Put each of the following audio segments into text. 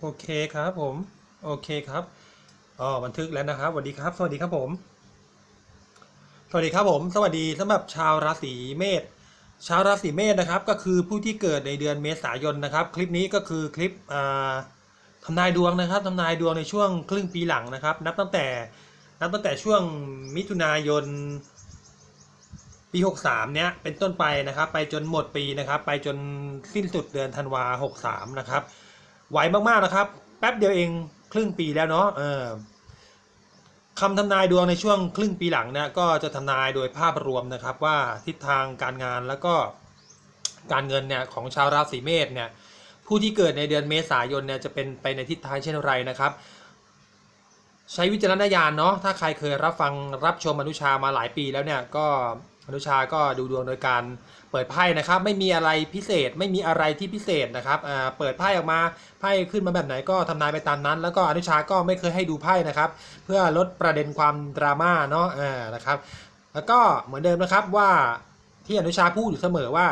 โอเคครับผม โอเคครับอ๋อบันทึกแล้วนะครับสวัสดีครับ สวัสดีครับผม สวัสดีครับผม สวัสดีสำหรับชาวราศีเมษ ชาวราศีเมษนะครับ ก็คือผู้ที่เกิดในเดือนเมษายนนะครับ คลิปนี้ก็คือคลิปอ่าทำนายดวงนะครับทำนายดวงในช่วงครึ่งปีหลังนะครับ นับตั้งแต่นับตั้งแต่ช่วงมิถุนายนปี 63 เนี้ยเป็นต้นไปนะครับ ไปจนหมดปีนะครับ ไปจนสิ้นสุดเดือนธันวา63 นะครับ ไวมากๆนะครับ แป๊บเดียวเองครึ่งปีแล้วเนาะเออคำทำนายดวงในช่วงครึ่งปีหลังเนี่ยก็จะทำนายโดยภาพรวมนะครับว่าทิศทางการงานแล้วก็การเงินเนี่ยของชาวราศีเมษเนี่ยผู้ที่เกิดในเดือนเมษายนเนี่ยจะเป็นไปในทิศทางเช่นไรนะครับ ใช้วิจารณญาณเนาะถ้าใครเคยรับฟังรับชมอนุชามาหลายปีแล้วเนี่ยก็ อนุชาก็ดูดวงโดยการเปิดไพ่นะครับ ไม่มีอะไรพิเศษ ไม่มีอะไรที่พิเศษนะครับอ่าเปิดไพ่ออกมาไพ่ขึ้นมาแบบไหนก็ทำนายไปตามนั้น แล้วก็อนุชาก็ไม่เคยให้ดูไพ่นะครับ เพื่อลดประเด็นความดราม่าเนาะอ่านะครับ แล้วก็เหมือนเดิมนะครับว่าที่อนุชาพูดอยู่เสมอว่า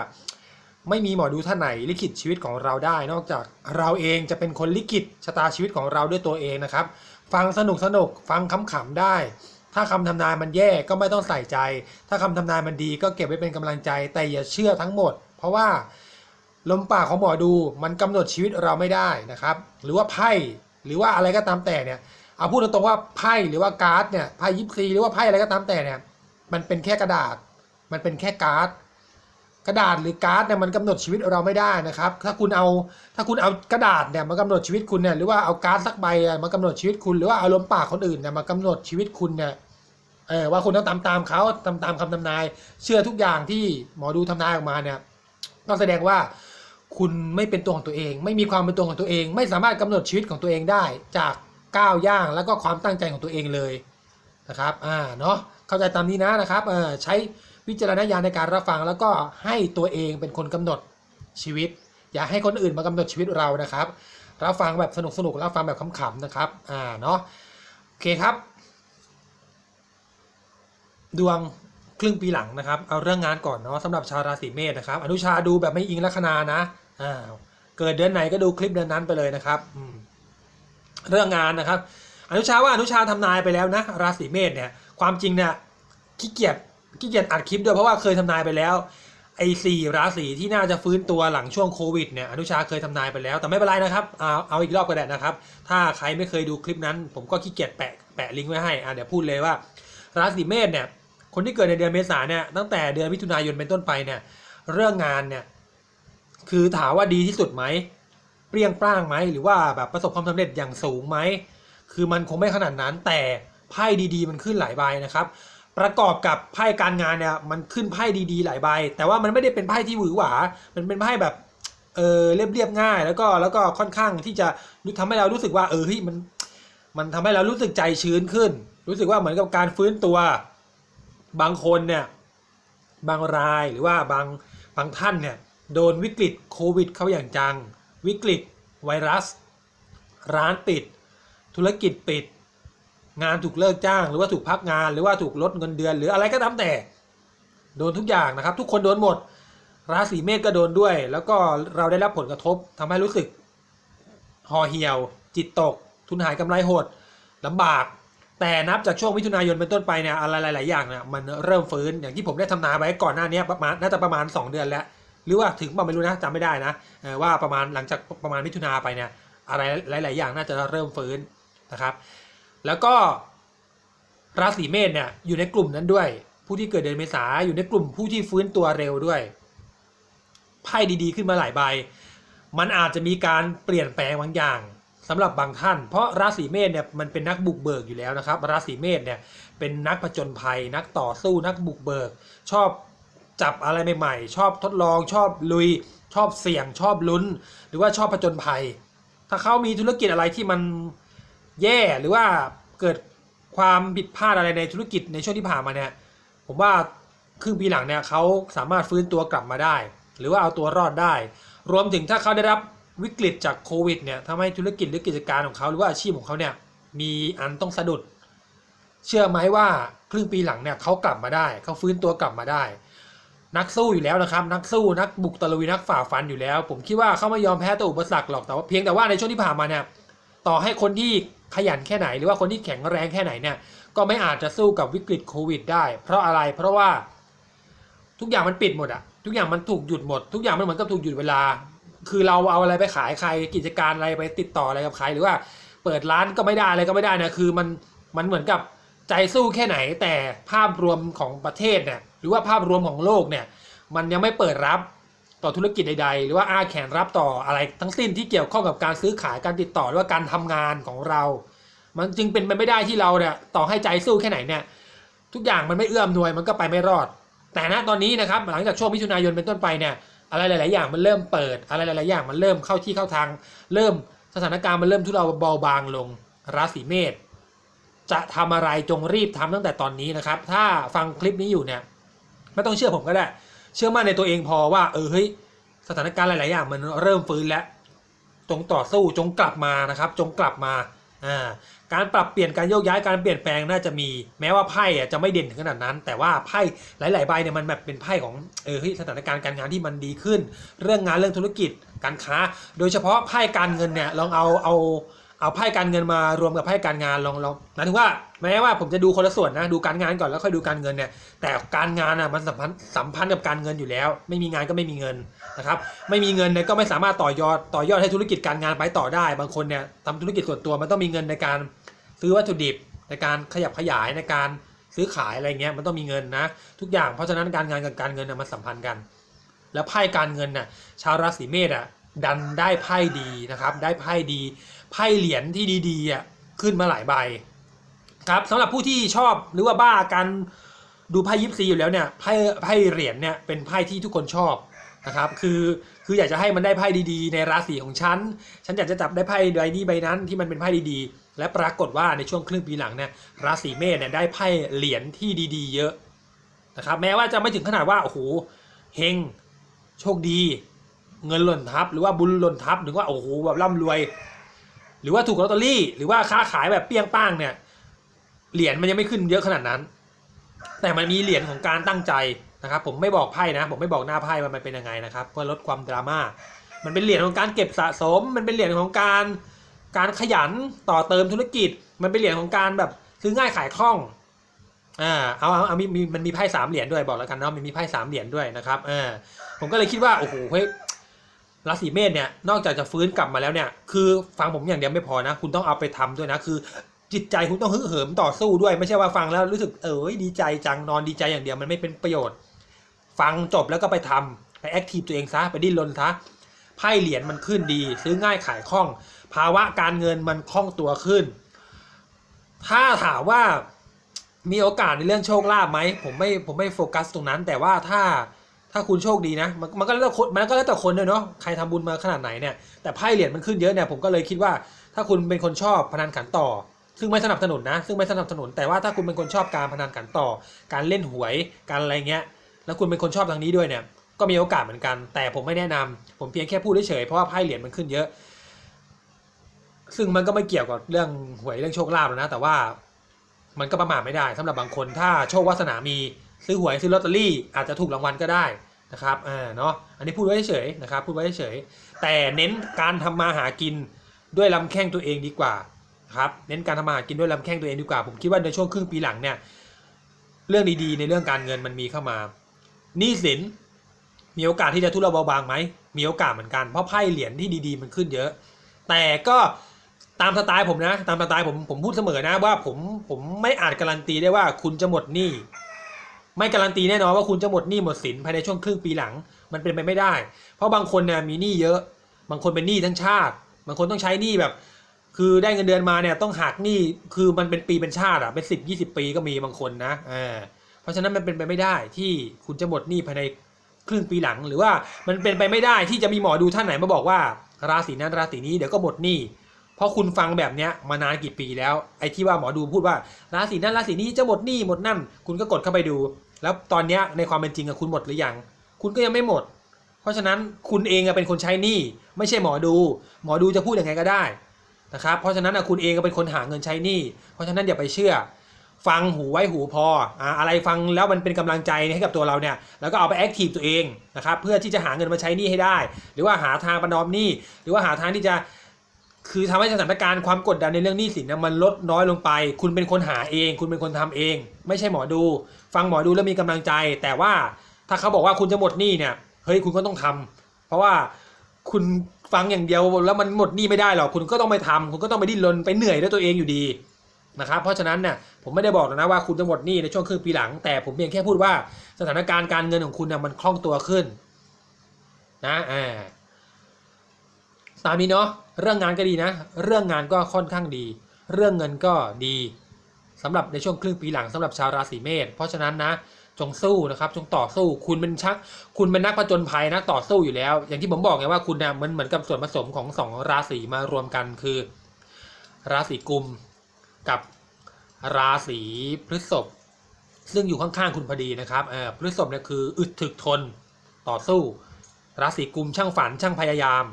ไม่มีหมอดูท่านไหนลิขิตชีวิตของเราได้ นอกจากเราเองจะเป็นคนลิขิตชะตาชีวิตของเราด้วยตัวเองนะครับ ฟังสนุกสนุกฟังขำๆได้ ถ้าคำทำนายมันแย่ก็ไม่ต้องใส่ใจ ถ้าคำทำนายมันดีก็เก็บไว้เป็นกำลังใจ แต่อย่าเชื่อทั้งหมด เพราะว่าลมปากของหมอดูมันกำหนดชีวิตเราไม่ได้นะครับ หรือว่าไพ่หรือว่าอะไรก็ตามแต่เนี่ยเอาพูดตรงๆว่าไพ่หรือว่าการ์ดเนี่ยไพ่ยิปซีหรือว่าไพ่อะไรก็ตามแต่เนี่ยมันเป็นแค่กระดาษ มันเป็นแค่การ์ดกระดาษหรือการ์ดเนี่ยมันกำหนดชีวิตเราไม่ได้นะครับ ถ้าคุณเอาถ้าคุณเอากระดาษเนี่ยมากำหนดชีวิตคุณเนี่ยหรือว่าเอาการ์ดสักใบมากำหนดชีวิตคุณหรือว่าเอาลมปากคนอื่นเนี่ยมากำหนดชีวิตคุณเนี่ย เออว่าคุณต้องตามตามเขาตามตามคำทำนาย เชื่อทุกอย่างที่หมอดูทำนายออกมาเนี่ยก็แสดงว่าคุณไม่เป็นตัวของตัวเอง ไม่มีความเป็นตัวของตัวเอง ไม่สามารถกำหนดชีวิตของตัวเองได้ จากก้าวย่างแล้วก็ความตั้งใจของตัวเองเลยนะครับอ่าเนาะเข้าใจตามนี้นะนะครับเออใช้วิจารณญาณในการรับฟังแล้วก็ให้ตัวเองเป็นคนกำหนดชีวิต อย่าให้คนอื่นมากำหนดชีวิตเรานะครับรับฟังแบบสนุกสนุกรับฟังแบบขำๆนะครับอ่าเนาะโอเคครับ ดวงครึ่งปีหลังนะครับ เอาเรื่องงานก่อนเนาะสำหรับชาวราศีเมษนะครับ อนุชาดูแบบไม่อิงลัคนานะอ่าเกิดเดือนไหนก็ดูคลิปเดือนนั้นไปเลยนะครับอืมเรื่องงานนะครับ อนุชาว่าอนุชาทำนายไปแล้วนะ ราศีเมษเนี่ย ความจริงเนี่ยขี้เกียจขี้เกียจอัดคลิปด้วยเพราะว่าเคยทำนายไปแล้วไอ้สี่ราศีที่น่าจะฟื้นตัวหลังช่วงโควิดเนี่ยอนุชาเคยทำนายไปแล้ว แต่ไม่เป็นไรนะครับเอาเอาอีกรอบก็ได้นะครับ ถ้าใครไม่เคยดูคลิปนั้น ผมก็ขี้เกียจแปะแปะลิงก์ไว้ให้อะเดี๋ยวพูดเลยว่า ราศีเมษเนี่ย คนที่เกิดในเดือนเมษาเนี่ยตั้งแต่เดือนมิถุนายนเป็นต้นไปเนี่ยเรื่องงานเนี่ยคือถามว่าดีที่สุดไหมเปรี้ยงปร้างไหมหรือว่าแบบประสบความสำเร็จอย่างสูงไหมคือมันคงไม่ขนาดนั้นแต่ไพ่ดีๆ มันขึ้นหลายใบนะครับ ประกอบกับไพ่การงานเนี่ยมันขึ้นไพ่ดีๆ หลายใบ แต่ว่ามันไม่ได้เป็นไพ่ที่หวือหวา มันเป็นไพ่แบบเออเรียบๆง่าย แล้วก็แล้วก็ค่อนข้างที่จะทำให้เรารู้สึกว่าเออเฮ้ยมันมันทำให้เรารู้สึกใจชื้นขึ้น รู้สึกว่าเหมือนกับการฟื้นตัว บางคนเนี่ยบางรายหรือว่าบางบางท่านเนี่ยโดนวิกฤตโควิดเข้าอย่างจัง วิกฤต ไวรัส ร้านปิด ธุรกิจปิด งานถูกเลิกจ้าง หรือว่าถูกพักงานหรือว่าถูกลดเงินเดือน หรืออะไรก็ตามแต่ โดนทุกอย่างนะครับ ทุกคนโดนหมด ราศีเมษก็โดนด้วย แล้วก็เราได้รับผลกระทบทำให้รู้สึกห่อเหี่ยว จิตตก ทุนหายกำไรหดลำบาก แต่นับจากช่วงมิถุนายนเป็นต้นไปเนี่ยอะไรหลายๆอย่างเนี่ยมันเริ่มฟื้นอย่างที่ผมได้ทำนายไว้ก่อนหน้านี้ประมาณน่าจะประมาณ 2 เดือนแล้ว หรือว่าถึงประมาไม่รู้นะจำไม่ได้นะว่าประมาณหลังจากประมาณมิถุนาไปเนี่ยอะไรหลาย ๆ อย่างน่าจะเริ่มฟื้นนะครับ แล้วก็ราศีเมษเนี่ยอยู่ในกลุ่มนั้นด้วย ผู้ที่เกิดเดือนเมษาอยู่ในกลุ่มผู้ที่ฟื้นตัวเร็วด้วยไพ่ดีๆ ขึ้นมาหลายใบ มันอาจจะมีการเปลี่ยนแปลงบางอย่าง สำหรับบางท่าน เพราะราศีเมษเนี่ยมันเป็นนักบุกเบิกอยู่แล้วนะครับ ราศีเมษเนี่ยเป็นนักผจญภัย นักต่อสู้นักบุกเบิก ชอบจับอะไรใหม่ๆ ชอบทดลองชอบลุย ชอบเสี่ยงชอบลุ้น หรือว่าชอบผจญภัย ถ้าเขามีธุรกิจอะไรที่มันแย่หรือว่าเกิดความผิดพลาดอะไรในธุรกิจในช่วงที่ผ่านมาเนี่ยผมว่าครึ่งปีหลังเนี่ยเขาสามารถฟื้นตัวกลับมาได้ หรือว่าเอาตัวรอดได้ รวมถึงถ้าเขาได้รับ วิกฤตจากโควิดเนี่ยทำให้ธุรกิจหรือกิจการของเขาหรือว่าอาชีพของเขาเนี่ยมีอันต้องสะดุด เชื่อไหมว่าครึ่งปีหลังเนี่ยเขากลับมาได้เขาฟื้นตัวกลับมาได้ นักสู้อยู่แล้วนะครับ นักสู้นักบุกตะลุยนักฝ่าฟันอยู่แล้ว ผมคิดว่าเขาไม่ยอมแพ้ต่ออุปสรรคหรอกแต่ว่าเพียงแต่ว่าในช่วงที่ผ่านมาเนี่ยต่อให้คนที่ขยันแค่ไหนหรือว่าคนที่แข็งแรงแค่ไหนเนี่ยก็ไม่อาจจะสู้กับวิกฤตโควิดได้ เพราะอะไรเพราะว่าทุกอย่างมันปิดหมดอะทุกอย่างมันถูกหยุดหมด ทุกอย่างมันเหมือนกับถูกหยุดเวลา คือเราเอาอะไรไปขายใครกิจการอะไรไปติดต่ออะไรกับใครหรือว่า เปิดร้านก็ไม่ได้อะไรก็ไม่ได้นะคือมันมันเหมือนกับใจสู้แค่ไหนแต่ภาพรวมของประเทศเนี่ยหรือว่าภาพรวมของโลกเนี่ยมันยังไม่เปิดรับต่อธุรกิจใด ๆ หรือว่าอาแขนรับต่ออะไรทั้งสิ้นที่เกี่ยวข้องกับการซื้อขายการติดต่อหรือว่าการทำงานของเรา มันจึงเป็นไปไม่ได้ที่เราเนี่ยต่อให้ใจสู้แค่ไหนเนี่ยทุกอย่างมันไม่เอื้อมหน่วยมันก็ไปไม่รอด แต่ณตอนนี้นะครับหลังจากช่วงมิถุนายนเป็นต้นไปเนี่ย อะไรหลาย ๆ อย่างมันเริ่มเปิด อะไรหลาย ๆ อย่างมันเริ่มเข้าที่เข้าทาง เริ่มสถานการณ์มันเริ่มทุเลาเบาบางลง ราศีเมษจะทำอะไรจงรีบทำตั้งแต่ตอนนี้นะครับ ถ้าฟังคลิปนี้อยู่เนี่ยไม่ต้องเชื่อผมก็ได้ เชื่อมั่นในตัวเองพอว่า เออเฮ้ยสถานการณ์หลาย ๆ อย่างมันเริ่มฟื้นแล้ว จงต่อสู้จงกลับมานะครับ จงกลับมาอ่า การปรับเปลี่ยนการโยกย้ายการเปลี่ยนแปลงน่าจะมี แม้ว่าไพ่จะไม่เด่นถึงขนาดนั้น แต่ว่าไพ่หลาย ๆ ใบเนี่ยมันแบบเป็นไพ่ของเออสถานการณ์การงานที่มันดีขึ้น เรื่องงานเรื่องธุรกิจการค้า โดยเฉพาะไพ่การเงินเนี่ยลองเอาเอา เอาไพ่การเงินมารวมกับไพ่การงานลองลองหมายถึงว่าแม้ว่าผมจะดูคนละส่วนนะดูการงานก่อนแล้วค่อยดูการเงินเนี่ยแต่การงานอะมันสัมพันธ์สัมพันธ์กับการเงินอยู่แล้ว ไม่มีงานก็ไม่มีเงินนะครับไม่มีเงินเนี่ยก็ไม่สามารถต่อยอดต่อยอดให้ธุรกิจการงานไปต่อได้ บางคนเนี่ยทำธุรกิจส่วนตัวมันต้องมีเงินในการซื้อวัตถุดิบในการขยับขยายในการซื้อขายอะไรเงี้ยมันต้องมีเงินนะ ทุกอย่างเพราะฉะนั้นการงานกับการเงินน่ะมันสัมพันธ์กัน แล้วไพ่การเงินน่ะชาวราศีเมษอะดันได้ไพ่ดีนะครับได้ไพ่ดี ไพ่เหรียญที่ดีๆอะขึ้นมาหลายใบครับสำหรับผู้ที่ชอบหรือว่าบ้าการดูไพ่ยิปซีอยู่แล้วเนี่ยไพ่ไพ่เหรียญเนี่ยเป็นไพ่ที่ทุกคนชอบนะครับคือคืออยากจะให้มันได้ไพ่ดีๆ ในราศีของฉัน ฉันอยากจะจับได้ไพ่ใบนี้ใบนั้นที่มันเป็นไพ่ดีๆ และปรากฏว่าในช่วงครึ่งปีหลังเนี่ยราศีเมษเนี่ยได้ไพ่เหรียญที่ดีๆ เยอะนะครับแม้ว่าจะไม่ถึงขนาดว่าโอ้โหเฮงโชคดี เงินหล่นทับ หรือว่าบุญหล่นทับหรือว่าโอ้โหแบบร่ำรวย รือว่าถูกลอตเตอรี่ หรือว่าค้าขายแบบเปี้ยงป้างเนี่ยเหรียญมันยังไม่ขึ้นเยอะขนาดนั้น แต่มันมีเหรียญของการตั้งใจนะครับ ผมไม่บอกไพ่นะ ผมไม่บอกหน้าไพ่ว่ามันเป็นยังไงนะครับ เพื่อลดความดราม่ามันเป็นเหรียญของการเก็บสะสม มันเป็นเหรียญของการการขยันต่อเติมธุรกิจ มันเป็นเหรียญของการแบบซื้อง่ายขายคล่องอ่าเอาเอาเอามีมีมันมีไพ่สามเหรียญด้วยบอกแล้วกันเนาะมันมีไพ่สามเหรียญด้วยนะครับอ่าผมก็เลยคิดว่าโอ้โหเฮ้ย ราศีเมษเนี่ยนอกจากจะฟื้นกลับมาแล้วเนี่ยคือฟังผมอย่างเดียวไม่พอนะ คุณต้องเอาไปทำด้วยนะคือ จิตใจคุณต้องฮึกเหิมต่อสู้ด้วยไม่ใช่ว่าฟังแล้วรู้สึกเออดีใจจังนอนดีใจอย่างเดียวมันไม่เป็นประโยชน์ ฟังจบแล้วก็ไปทำไปแอคทีฟตัวเองซะไปดิ้นรนซะไพ่เหรียญมันขึ้นดี ซื้อง่ายขายคล่อง ภาวะการเงินมันคล่องตัวขึ้น ถ้าถามว่ามีโอกาสในเรื่องโชคลาภไหมผมไม่ผมไม่โฟกัสตรงนั้น แต่ว่าถ้า ถ้าคุณโชคดีนะมันมันก็แล้วแต่คนมันก็แล้วแต่คนด้วยเนาะใครทำบุญมาขนาดไหนเนี่ยแต่ไพ่เหรียญมันขึ้นเยอะเนี่ยผมก็เลยคิดว่า ถ้าคุณเป็นคนชอบพนันขันต่อ ซึ่งไม่สนับสนุนนะ ซึ่งไม่สนับสนุน แต่ว่าถ้าคุณเป็นคนชอบการพนันขันต่อ การเล่นหวยการอะไรเงี้ย แล้วคุณเป็นคนชอบทางนี้ด้วยเนี่ย ก็มีโอกาสเหมือนกัน แต่ผมไม่แนะนำผมเพียงแค่พูดเฉยเพราะว่าไพ่เหรียญมันขึ้นเยอะ ซึ่งมันก็ไม่เกี่ยวกับเรื่องหวยเรื่องโชคลาภหรอกนะ แต่ว่ามันก็ประมาทไม่ได้สำหรับบางคนถ้าโชควาสนามีซื้อหวยซื้อลอตเตอรี่อาจจะถูกรางวัลก็ได้ นะครับอ่าเนาะอันนี้พูดไว้เฉยนะครับพูดไว้เฉยแต่เน้นการทำมาหากินด้วยลำแข้งตัวเองดีกว่าครับเน้นการทำมาหากินด้วยลำแข้งตัวเองดีกว่า ผมคิดว่าในช่วงครึ่งปีหลังเนี่ยเรื่องดีๆ ในเรื่องการเงินมันมีเข้ามาหนี้สินมีโอกาสที่จะทุเลาเบาบางไหมมีโอกาสเหมือนกันเพราะไพ่เหรียญที่ดีๆ มันขึ้นเยอะ แต่ก็ตามสไตล์ผมนะ ตามสไตล์ผมผมพูดเสมอนะว่าผมผมไม่อาจการันตีได้ว่าคุณจะหมดหนี้ ไม่การันตีแน่นอนว่าคุณจะหมดหนี้หมดสินภายในช่วงครึ่งปีหลัง มันเป็นไปไม่ได้ เพราะบางคนเนี่ยมีหนี้เยอะ บางคนเป็นหนี้ทั้งชาติ บางคนต้องใช้หนี้แบบ คือได้เงินเดือนมาเนี่ยต้องหักหนี้คือมันเป็นปีเป็นชาติอะเป็นสิบยี่สิบปีก็มีบางคนนะอ่าเพราะฉะนั้นมันเป็นไปไม่ได้ที่คุณจะหมดหนี้ภายในครึ่งปีหลังหรือว่ามันเป็นไปไม่ได้ที่จะมีหมอดูท่านไหนมาบอกว่า ราศีนั้นราศีนี้เดี๋ยวก็หมดหนี้เพราะคุณฟังแบบเนี้ยมานานกี่ปีแล้ว ไอ้ที่ว่าหมอดูพูดว่า ราศีนั้นราศีนี้จะหมดหนี้หมดนั่น คุณก็กดเข้าไปดู แล้วตอนเนี้ยในความเป็นจริงอะคุณหมดหรือยัง คุณก็ยังไม่หมด เพราะฉะนั้นคุณเองอะเป็นคนใช้หนี้ไม่ใช่หมอดู หมอดูจะพูดยังไงก็ได้นะครับเพราะฉะนั้นอะคุณเองก็เป็นคนหาเงินใช้หนี้เพราะฉะนั้นอย่าไปเชื่อ ฟังหูไว้หูพออ่าอะไรฟังแล้วมันเป็นกำลังใจให้กับตัวเราเนี่ยแล้วก็เอาไปแอคทีฟตัวเองนะครับเพื่อที่จะหาเงินมาใช้หนี้ให้ได้ หรือว่าหาทางประนอมหนี้หรือว่าหาทางที่จะ คือทำให้สถานการณ์ความกดดันในเรื่องหนี้สินนี่ยมันลดน้อยลงไป คุณเป็นคนหาเอง คุณเป็นคนทำเอง ไม่ใช่หมอดู ฟังหมอดูแล้วมีกำลังใจ แต่ว่าถ้าเขาบอกว่าคุณจะหมดหนี้เนี่ยเฮ้ยคุณก็ต้องทำเพราะว่าคุณฟังอย่างเดียวแล้วมันหมดหนี้ไม่ได้หรอกคุณก็ต้องไปทำคุณก็ต้องไปดิ้นรนไปเหนื่อยด้วยตัวเองอยู่ดีนะครับเพราะฉะนั้นเนี่ยผมไม่ได้บอกหรอกนะว่าคุณจะหมดหนี้ในช่วงครึ่งปีหลัง แต่ผมเพียงแค่พูดว่าสถานการณ์การเงินของคุณเนี่ยมันคล่องตัวขึ้นนะอ่าตามนี้เนาะ เรื่องงานก็ดีนะ เรื่องงานก็ค่อนข้างดี เรื่องเงินก็ดีสำหรับในช่วงครึ่งปีหลังสำหรับชาวราศีเมษเพราะฉะนั้นนะจงสู้นะครับจงต่อสู้คุณเป็นชัก คุณเป็นนักผจญภัยนักต่อสู้อยู่แล้ว อย่างที่ผมบอกไงว่าคุณเนี่ยมันเหมือนกับส่วนผสมของสองราศีมารวมกันคือ ราศีกุมกับราศีพฤษภซึ่งอยู่ข้างๆคุณพอดีนะครับเออพฤษภเนี่ยคืออึดถึกทนต่อสู้ ราศีกุมช่างฝันช่างพยายาม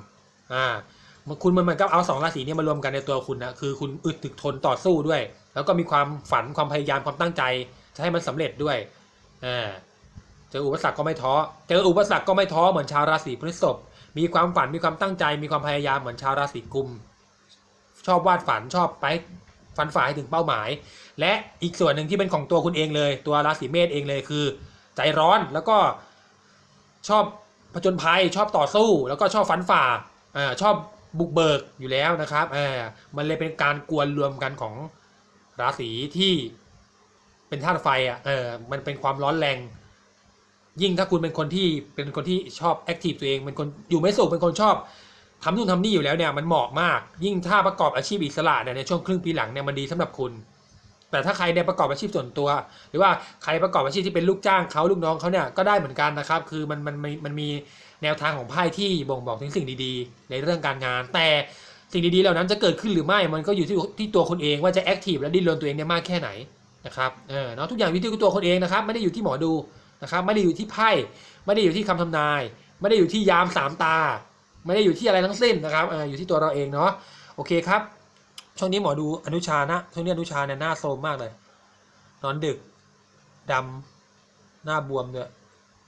อ่า คุณมันเหมือนกับเอาสองราศีนี้มารวมกันในตัวคุณนะคือคุณอึดถึกทนต่อสู้ด้วย แล้วก็มีความฝันความพยายามความตั้งใจจะให้มันสำเร็จด้วยอ่าเจออุปสรรคก็ไม่ท้อเจออุปสรรคก็ไม่ท้อเหมือนชาวราศีพฤษภมีความฝันมีความตั้งใจ มีความพยายามเหมือนชาวราศีกุม ชอบวาดฝันชอบไปฝันฝ่ายถึงเป้าหมาย และอีกส่วนหนึ่งที่เป็นของตัวคุณเองเลย ตัวราศีเมษเองเลยคือ ใจร้อนแล้วก็ชอบผจญภัยชอบต่อสู้ แล้วก็ชอบฝันฝ่าอ่าชอบ บุกเบิกอยู่แล้วนะครับอ่ามันเลยเป็นการกวนรวมกันของราศีที่เป็นธาตุไฟอะเออมันเป็นความร้อนแรง ยิ่งถ้าคุณเป็นคนที่เป็นคนที่ชอบแอคทีฟตัวเองเป็นคนอยู่ไม่สุขเป็นคนชอบทำนู่นทำนี่อยู่แล้วเนี่ยมันเหมาะมาก ยิ่งถ้าประกอบอาชีพอิสระเนี่ยในช่วงครึ่งปีหลังเนี่ยมันดีสำหรับคุณ แต่ถ้าใครเนี่ยประกอบอาชีพส่วนตัว หรือว่าใครประกอบอาชีพที่เป็นลูกจ้างเขาลูกน้องเขาเนี่ยก็ได้เหมือนกันนะครับ คือมันมันมันมันมี แนวทางของไพ่ที่บ่งบอกถึงสิ่งดีๆ ในเรื่องการงาน แต่สิ่งดีๆเหล่านั้นจะเกิดขึ้นหรือไม่มันก็อยู่ที่ที่ตัวคนเองว่าจะแอคทีฟและดิ้นรนตัวเองเนี่ยมากแค่ไหนนะครับเออเนาะทุกอย่างอยู่ที่ตัวคนเองนะครับ ไม่ได้อยู่ที่หมอดูนะครับ ไม่ได้อยู่ที่ไพ่ไม่ได้อยู่ที่คำทำนาย ไม่ได้อยู่ที่ยามสามตา ไม่ได้อยู่ที่อะไรทั้งสิ้นนะครับเอออยู่ที่ตัวเราเองเนาะโอเคครับช่วงนี้หมอดูอนุชานะช่วงนี้อนุชาเนี่ยหน้าโทรมมากเลย นอนดึกดำหน้าบวมด้วย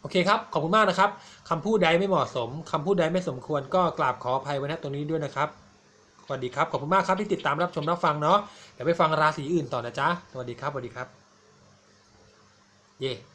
โอเคครับ ขอบคุณมากนะครับคำพูดใดไม่เหมาะสมคำพูดใดไม่สมควรก็กราบขออภัยไว้ณตรงนี้ด้วยนะครับ สวัสดีครับ ขอบคุณมากครับที่ติดตามรับชมรับฟังเนาะ เดี๋ยวไปฟังราศีอื่นต่อนะจ๊ะ สวัสดีครับ สวัสดีครับ เย่